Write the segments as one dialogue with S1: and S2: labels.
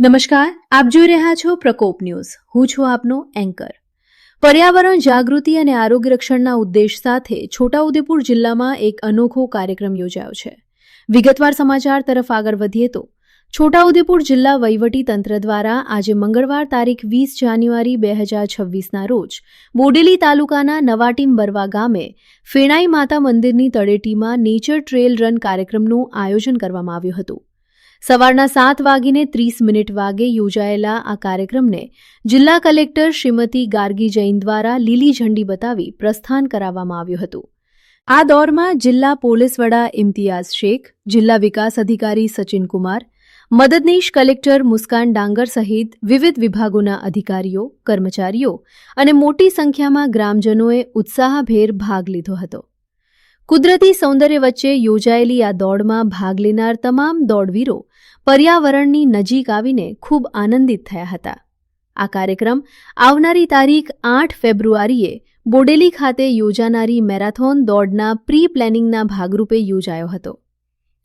S1: નમસ્કાર, આપ જોઈ રહ્યા છો પ્રકોપ ન્યૂઝ. હું છું આપનો એન્કર. પર્યાવરણ, જાગૃતિ અને આરોગ્ય રક્ષણના ઉદ્દેશ સાથે છોટાઉદેપુર જિલ્લામાં એક અનોખો કાર્યક્રમ યોજાયો છે. વિગતવાર સમાચાર તરફ આગળ વધીએ તો, છોટાઉદેપુર જિલ્લા વહીવટી તંત્ર દ્વારા આજે મંગળવાર તારીખ વીસ જાન્યુઆરી બે હજાર છવ્વીસના રોજ બોડેલી તાલુકાના નવાટીમ બરવા ગામે ફેણાઈ માતા મંદિરની તળેટીમાં નેચર ટ્રેલ રન કાર્યક્રમનું આયોજન કરવામાં આવ્યું હતું. સવારના સાત વાગીને ત્રીસ મિનિટ વાગે યોજાયેલા આ કાર્યક્રમને જિલ્લા કલેક્ટર શ્રીમતી ગાર્ગી જૈન દ્વારા લીલી ઝંડી બતાવી પ્રસ્થાન કરાવવામાં આવ્યું હતું. આ દોરમાં જિલ્લા પોલીસ વડા ઇમ્તિયાઝ શેખ, જિલ્લા વિકાસ અધિકારી સચિનકુમાર મદદનીશ કલેક્ટર મુસ્કાન ડાંગર સહિત વિવિધ વિભાગોના અધિકારીઓ, કર્મચારીઓ અને મોટી સંખ્યામાં ગ્રામજનોએ ઉત્સાહભેર ભાગ લીધો હતો. કુદરતી સૌંદર્ય વચ્ચે યોજાયેલી આ દોડમાં ભાગ લેનાર તમામ દોડવીરો પર્યાવરણની નજીક આવીને ખૂબ આનંદિત થયા હતા. આ કાર્યક્રમ આવનારી તારીખ આઠ ફેબ્રુઆરીએ બોડેલી ખાતે યોજાનારી મેરાથોન દોડના પ્રી પ્લેનિંગના ભાગરૂપે યોજાયો હતો.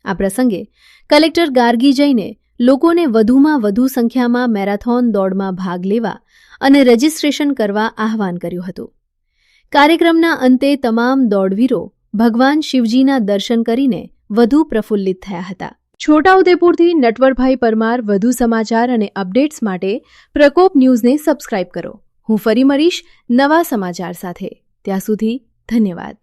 S1: આ પ્રસંગે કલેક્ટર ગાર્ગી જઈને લોકોને વધુમાં વધુ સંખ્યામાં મેરાથોન દોડમાં ભાગ લેવા અને રજીસ્ટ્રેશન કરવા આહવાન કર્યું હતું. કાર્યક્રમના અંતે તમામ દોડવીરો ભગવાન શિવજીના દર્શન કરીને વધુ પ્રફુલ્લિત થયા હતા. છોટાઉદેપુરથી નટવરભાઈ પરમાર વધુ સમાચાર અને અપડેટ્સ માટે પ્રકોપ ન્યૂઝને સબસ્ક્રાઇબ કરો. હું ફરી મળીશ નવા સમાચાર સાથે. ત્યાં સુધી ધન્યવાદ.